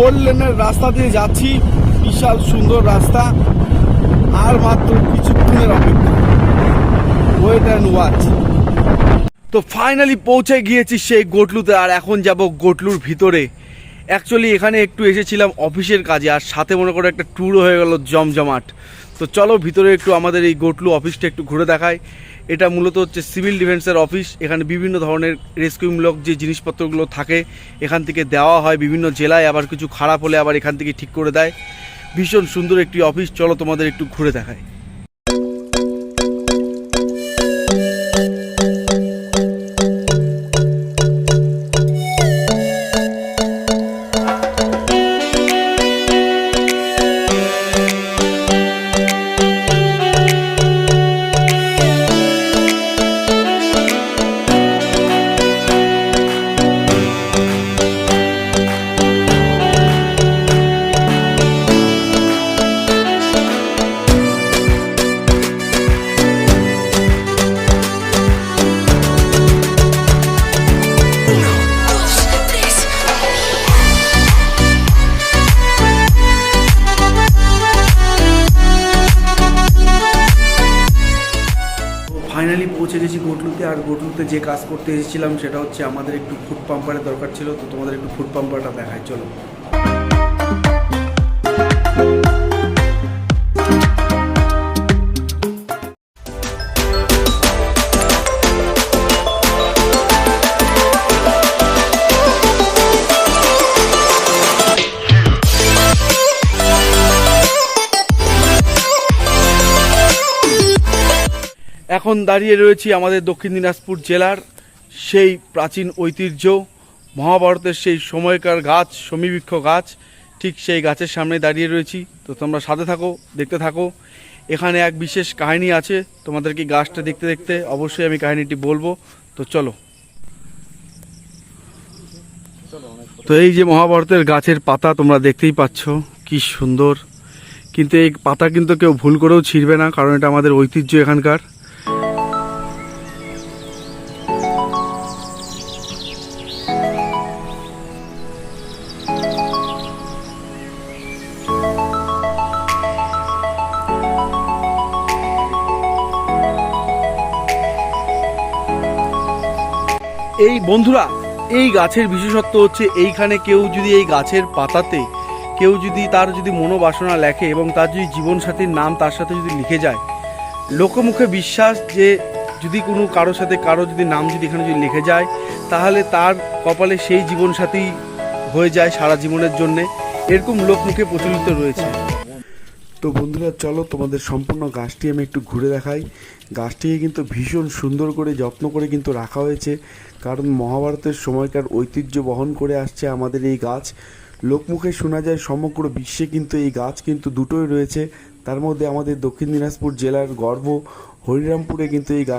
Four লেনের রাস্তা দিয়ে যাচ্ছি। বিশাল সুন্দর রাস্তা। আর মাত্র কিছুক্ষণের অপেক্ষা। ওয়েট অ্যান্ড ওয়াচ তো ফাইনালি পৌঁছে গিয়েছি সেই গোটলুতে। আর এখন যাব গোটলুর ভিতরে। অ্যাকচুয়ালি এখানে একটু এসেছিলাম অফিসের কাজে, আর সাথে মনে করো একটা ট্যুরও হয়ে গেল জমজমাট। তো চলো ভিতরে একটু আমাদের এই গোটলু অফিসটা একটু ঘুরে দেখায় এটা মূলত হচ্ছে সিভিল ডিফেন্সের অফিস। এখানে বিভিন্ন ধরনের রেস্কিউমূলক যে জিনিসপত্রগুলো থাকে, এখান থেকে দেওয়া হয় বিভিন্ন জেলায়। আবার কিছু খারাপ হলে আবার এখান থেকে ঠিক করে দেয়। ভীষণ সুন্দর একটি অফিস। চলো তোমাদের একটু ঘুরে দেখায় ফাইনালি পৌঁছে গেছি গোটলুতে আর গোটলুতে যে কাজ করতে এসেছিলাম সেটা হচ্ছে আমাদের একটু ফুড পাম্পারের দরকার ছিল, তো তোমাদের একটু ফুড পাম্পারটা দেখায় চলো। এখন দাঁড়িয়ে রয়েছি আমাদের দক্ষিণ দিনাজপুর জেলার সেই প্রাচীন ঐতিহ্য, মহাভারতের সেই সময়কার গাছ, সমীবৃক্ষ গাছ, ঠিক সেই গাছের সামনে দাঁড়িয়ে রয়েছি। তো তোমরা সাথে থাকো, দেখতে থাকো। এখানে এক বিশেষ কাহিনী আছে তোমাদেরকে গাছটা দেখতে দেখতে অবশ্যই আমি কাহিনীটি বলব। তো চলো। তো এই যে মহাভারতের গাছের পাতা তোমরা দেখতেই পাচ্ছ, কি সুন্দর। কিন্তু এই পাতা কিন্তু কেউ ভুল করেও ছিঁড়বে না, কারণ এটা আমাদের ঐতিহ্য এখানকার। এই বন্ধুরা, এই গাছের বিশেষত্ব হচ্ছে এইখানে কেউ যদি এই গাছের পাতাতে, কেউ যদি তার যদি মনোবাসনা লেখে এবং তার যদি জীবনসাথীর নাম তার সাথে যদি লিখে যায়, লোকমুখে বিশ্বাস যে যদি কোনো কারোর সাথে কারও যদি নাম যদি এখানে যদি লিখে যায়, তাহলে তার কপালে সেই জীবনসাথী হয়ে যায় সারা জীবনের জন্যে। এরকম লোকমুখে প্রচলিত রয়েছে। তো বন্ধুরা, চলো তোমাদের সম্পূর্ণ গাছটি আমি একটু ঘুরে দেখাই। গাছটিকে কিন্তু ভীষণ সুন্দর করে, যত্ন করে কিন্তু রাখা হয়েছে। কারণ মহাভারতের সময়কার ঐতিহ্য বহন করে আসছে আমাদের এই গাছ। লোকমুখে শোনা যায়, সমগ্র বিশ্বে কিন্তু এই গাছ কিন্তু দুটোই রয়েছে। তার মধ্যে আমাদের দক্ষিণ দিনাজপুর জেলার গর্ব, হরিরামপুরে কিন্তু এই গাছ